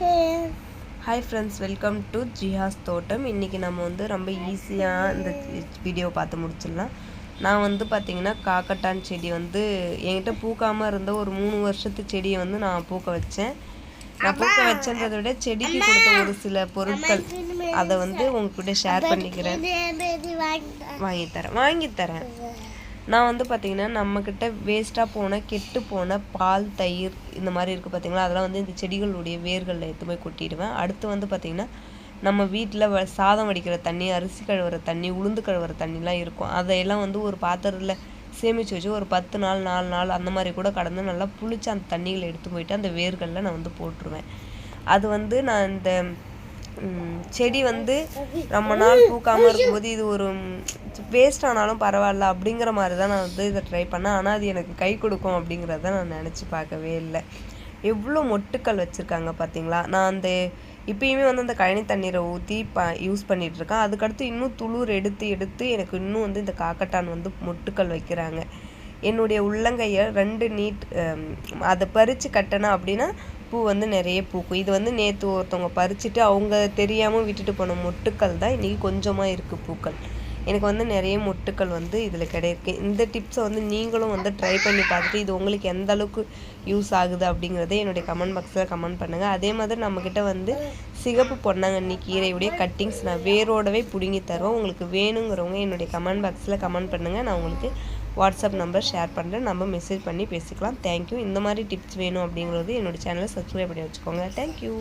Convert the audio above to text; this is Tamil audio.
Hi friends welcome to Jihas தோட்டம் இன்றைக்கி நம்ம வந்து ரொம்ப ஈஸியாக இந்த வீடியோ பார்த்து முடிச்சிடலாம். நான் வந்து பார்த்திங்கன்னா காக்கட்டான் செடி வந்து என்கிட்ட பூக்காமல் இருந்த ஒரு மூணு வருஷத்து செடியை வந்து நான் பூக்க வச்சேன். நான் பூக்க வச்சேன்றதை விட செடிக்கு கொடுத்த ஒரு சில பொருட்கள் அதை வந்து உங்ககிட்ட ஷேர் பண்ணிக்கிறேன். வாங்கி தரேன் வாங்கி தரேன். நான் வந்து பார்த்திங்கன்னா நம்மக்கிட்ட வேஸ்ட்டாக போன கெட்டு போன பால் தயிர் இந்த மாதிரி இருக்குது பார்த்தீங்களா அதெல்லாம் வந்து இந்த செடிகளுடைய வேர்களில் எடுத்து போய் கொட்டிடுவேன். அடுத்து வந்து பார்த்திங்கன்னா நம்ம வீட்டில் வ சாதம் வடிக்கிற தண்ணி அரிசி கழுவுற தண்ணி உளுந்து கழுவுற தண்ணிலாம் இருக்கும். அதையெல்லாம் வந்து ஒரு பாத்திரத்தில் சேமித்து வச்சு ஒரு பத்து நாள் நாலு நாள் அந்த மாதிரி கூட கடந்து நல்லா புளிச்சு அந்த தண்ணிகளை எடுத்து போயிட்டு அந்த வேர்களில் நான் வந்து போட்டுருவேன். அது வந்து நான் இந்த செடி வந்து ரொம்ப நாள் பூக்காமல் இருக்கும்போது இது ஒரு வேஸ்ட் ஆனாலும் பரவாயில்ல அப்படிங்கிற மாதிரி தான் நான் வந்து இதை ட்ரை பண்ணேன். ஆனால் அது எனக்கு கை கொடுக்கும் அப்படிங்கிறத நான் நினச்சி பார்க்கவே இல்லை. எவ்வளோ மொட்டுக்கள் வச்சுருக்காங்க பார்த்தீங்களா நான் அந்த இப்பயுமே வந்து அந்த கழனி தண்ணீரை ஊற்றி ப யூஸ் பண்ணிகிட்ருக்கேன் அதுக்கடுத்து இன்னும் துளிர் எடுத்து எடுத்து எனக்கு இன்னும் வந்து இந்த காக்கட்டான் வந்து மொட்டுக்கள் வைக்கிறாங்க. என்னுடைய உள்ளங்கையை ரெண்டு நீட் அதை பறித்து கட்டினேன் அப்படின்னா பூ வந்து நிறைய பூக்கும். இது வந்து நேற்று ஒருத்தவங்க பறிச்சுட்டு அவங்க தெரியாமல் விட்டுட்டு போன மொட்டுக்கள் தான் இன்றைக்கி கொஞ்சமாக இருக்குது பூக்கள். எனக்கு வந்து நிறைய மொட்டுக்கள் வந்து இதில் கிடையிருக்கு. இந்த டிப்ஸை வந்து நீங்களும் வந்து ட்ரை பண்ணி பார்த்துட்டு இது உங்களுக்கு எந்த அளவுக்கு யூஸ் ஆகுது அப்படிங்கிறத என்னுடைய கமெண்ட் பாக்ஸில் கமெண்ட் பண்ணுங்கள் அதே மாதிரி நம்மக்கிட்ட வந்து சிகப்பு பொன்னாங்கண்ணி கீரையுடைய கட்டிங்ஸ் நான் வேரோடவே பிடுங்கி தருவோம் உங்களுக்கு வேணுங்கிறவங்க என்னுடைய கமெண்ட் பாக்ஸில் கமெண்ட் பண்ணுங்கள் நான் உங்களுக்கு வாட்ஸ்அப் நம்பர் ஷேர் பண்ணுறேன் நம்ம மெசேஜ் பண்ணி பேசிக்கலாம். தேங்க்யூ இந்த மாதிரி டிப்ஸ் வேணும் அப்படிங்கிறது என்னோடய சேனலை சப்ஸ்கிரைப் பண்ணி வச்சுக்கோங்க. தேங்க்யூ